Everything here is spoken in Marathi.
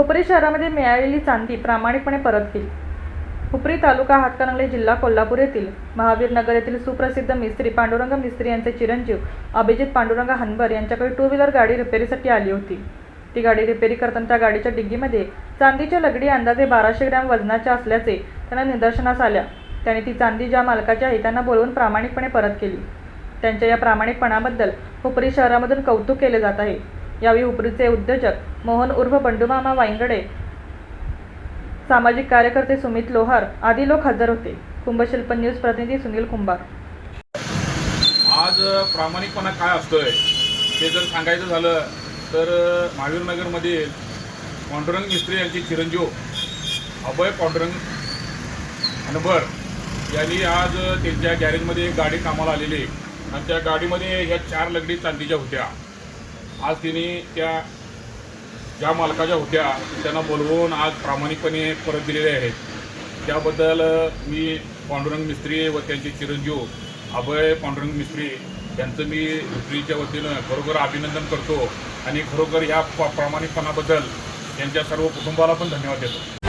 हुपरी शहरामध्ये मिळालेली चांदी प्रामाणिकपणे परत केली. हुपरी तालुका हातकणंगले जिल्हा कोल्हापूर येथील महावीरनगर येथील सुप्रसिद्ध मिस्त्री पांडुरंग मिस्त्री यांचे चिरंजीव अभिजित पांडुरंग हनबर यांच्याकडे टू व्हीलर गाडी रिपेरीसाठी आली होती. ती गाडी रिपेरी करताना त्या गाडीच्या डिग्गीमध्ये चांदीच्या लगडी अंदाजे बाराशे ग्रॅम वजनाच्या असल्याचे त्यांना निदर्शनास आल्या. त्यांनी ती चांदी ज्या मालकाची आहे त्यांना बोलवून प्रामाणिकपणे परत केली. त्यांच्या या प्रामाणिकपणाबद्दल हुपरी शहरामधून कौतुक केले जात आहे. यावेळी उपरीचे उद्योजक मोहन उर्फ बंडूमामा वाईंगडे सामाजिक कार्यकर्ते सुमित लोहार आदी लोक हजर होते. कुंभशिल्प न्यूज प्रतिनिधी सुनील कुंभार. आज प्रामाणिकपणा काय असतोय ते जर सांगायचं झालं तर महावीर पांडुरंग मिस्त्री यांचे चिरंजीव अभय पांडुरंग अनबर यांनी आज त्यांच्या गॅरेजमध्ये एक गाडी कामाला आलेली. आणि त्या गाडीमध्ये ह्या चार लगडी चांदीच्या होत्या. आज तिने त्या ज्या मालकाच्या होत्या त्यांना बोलवून आज प्रामाणिकपणे परत दिलेले आहेत. त्याबद्दल मी पांडुरंग मिस्त्री व त्यांचे चिरंजीव अभय पांडुरंग मिस्त्री यांचं मी मिस्त्रीच्या वतीनं खरोखर अभिनंदन करतो आणि खरोखर या प- प्रामाणिकपणाबद्दल त्यांच्या सर्व कुटुंबाला पण धन्यवाद देतो.